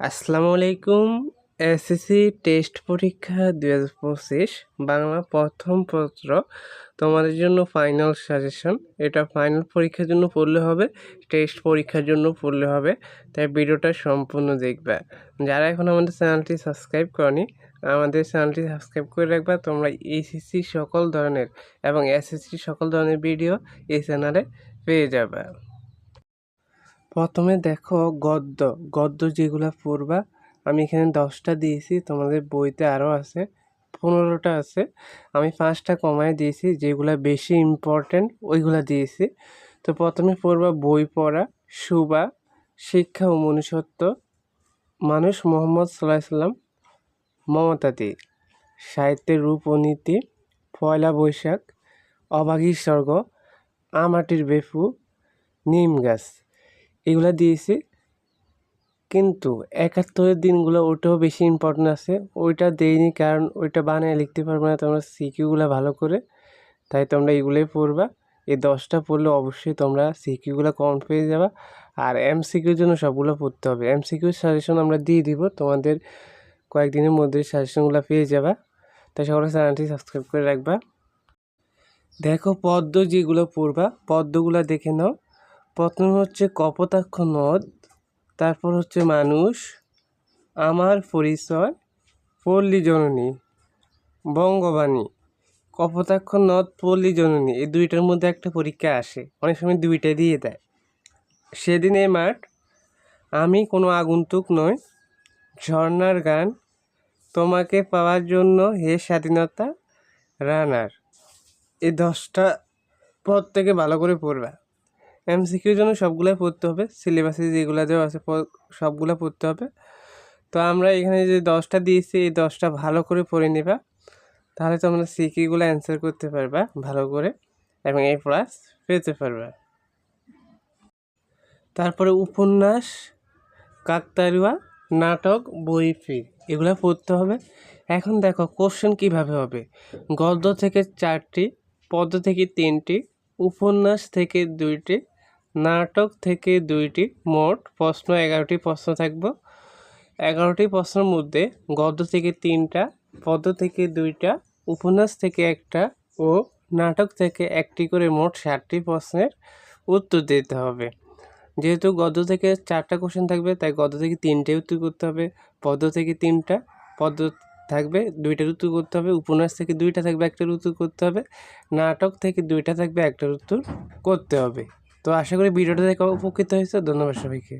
আসসালামু আলাইকুম SSC test পরীক্ষা দুই হাজার পঁচিশ, বাংলা প্রথম পত্র। তোমাদের জন্য ফাইনাল সাজেশন। এটা ফাইনাল পরীক্ষার জন্য পড়লে হবে, টেস্ট পরীক্ষার জন্য পড়লে হবে। তাই ভিডিওটা সম্পূর্ণ দেখবে। যারা এখন আমাদের চ্যানেলটি সাবস্ক্রাইব করনি, আমাদের চ্যানেলটি সাবস্ক্রাইব করে রাখবা। তোমরা এইচএসসি সকল ধরনের এবং এসএসসি সকল ধরনের ভিডিও এই চ্যানেলে পেয়ে যাবে। প্রথমে দেখো গদ্য। গদ্য যেগুলো পড়বা, আমি এখানে দশটা দিয়েছি, তোমাদের বইতে আরও আছে, পনেরোটা আছে। আমি পাঁচটা কমায় দিয়েছি, যেগুলো বেশি ইম্পর্ট্যান্ট ওইগুলো দিয়েছি। তো প্রথমে পড়বা বই পড়া, সুবা, শিক্ষা ও মনুষ্যত্ব, মানুষ মোহাম্মদ সাল্লাহ সাল্লাম মমতাদি সাহিত্যের রূপ ও নীতি, পয়লা বৈশাখ অবাগী স্বর্গ আমাটির বেফু, নিম গাছ। এগুলো দিয়েছি। কিন্তু একাত্তরের দিনগুলো ওটাও বেশি ইম্পর্টেন্ট আছে। ওইটা দেয়নি কারণ ওইটা বানায় লিখতে পারবে না, তোমরা সিকিউগুলো ভালো করে। তাই তোমরা এগুলোই পড়বা। এই দশটা পড়লে অবশ্যই তোমরা সিকিউগুলো কম পেয়ে যাবা। আর এম সিকিউর জন্য সবগুলো পড়তে হবে। এম সিকিউর সাজেশন আমরা দিয়ে দিব। তোমাদের কয়েকদিনের মধ্যে সাজেশনগুলো পেয়ে যাবা। তাই সকলে চ্যানেলটি সাবস্ক্রাইব করে রাখবা। দেখো পদ্ম যেগুলো পড়বা, পদ্মগুলো দেখে নাও। প্রথম হচ্ছে কপোতাক্ষ নদ তারপর হচ্ছে মানুষ, আমার পরিচয়, পল্লী জননী, বঙ্গবাণী। কপোতাক্ষ, নদ, পল্লী জননী, এই দুইটার মধ্যে একটা পরীক্ষা আসে। অনেক সময় দুইটা দিয়ে দেয়। সেদিন এই মাঠ, আমি কোনো আগন্তুক নয় ঝর্নার গান, তোমাকে পাওয়ার জন্য হে স্বাধীনতা রানার। এই দশটা পদ থেকে ভালো করে পড়বা। এমসিকিউর জন্য সবগুলাই পড়তে হবে সিলেবাসে যেগুলো দেওয়া আছে সবগুলো পড়তে হবে। তো আমরা এখানে যে দশটা দিয়েছি, এই দশটা ভালো করে পড়ে নেবা। তাহলে তোমরা সিকিগুলো অ্যান্সার করতে পারবা, ভালো করে, এবং এই প্লাস পেতে পারবা। তারপরে উপন্যাস, কাকতারুয়া, নাটক, বই ফির এগুলো পড়তে হবে। এখন দেখো কোশ্চেন কীভাবে হবে? গদ্য থেকে চারটি, পদ্য থেকে তিনটি, উপন্যাস থেকে দুইটি নাটক থেকে দুইটি, মোট প্রশ্ন, এগারোটি প্রশ্ন থাকব। এগারোটি প্রশ্নের মধ্যে গদ্য থেকে তিনটা, পদ্য থেকে দুইটা, উপন্যাস থেকে একটা ও নাটক থেকে একটি করে মোট ষাটটি প্রশ্নের উত্তর দিতে হবে। যেহেতু গদ্য থেকে চারটা কোশ্চেন থাকবে, তাই গদ্য থেকে তিনটে উত্তর করতে হবে, পদ্য থেকে তিনটা, পদ্য থাকবে দুইটার উত্তর করতে হবে, উপন্যাস থেকে দুইটা থাকবে একটার উত্তর করতে হবে, নাটক থেকে দুইটা থাকবে একটার উত্তর করতে হবে। তো আশা করি ভিডিওটা দেখে উপকৃত হয়েছে। ধন্যবাদ সবাইকে।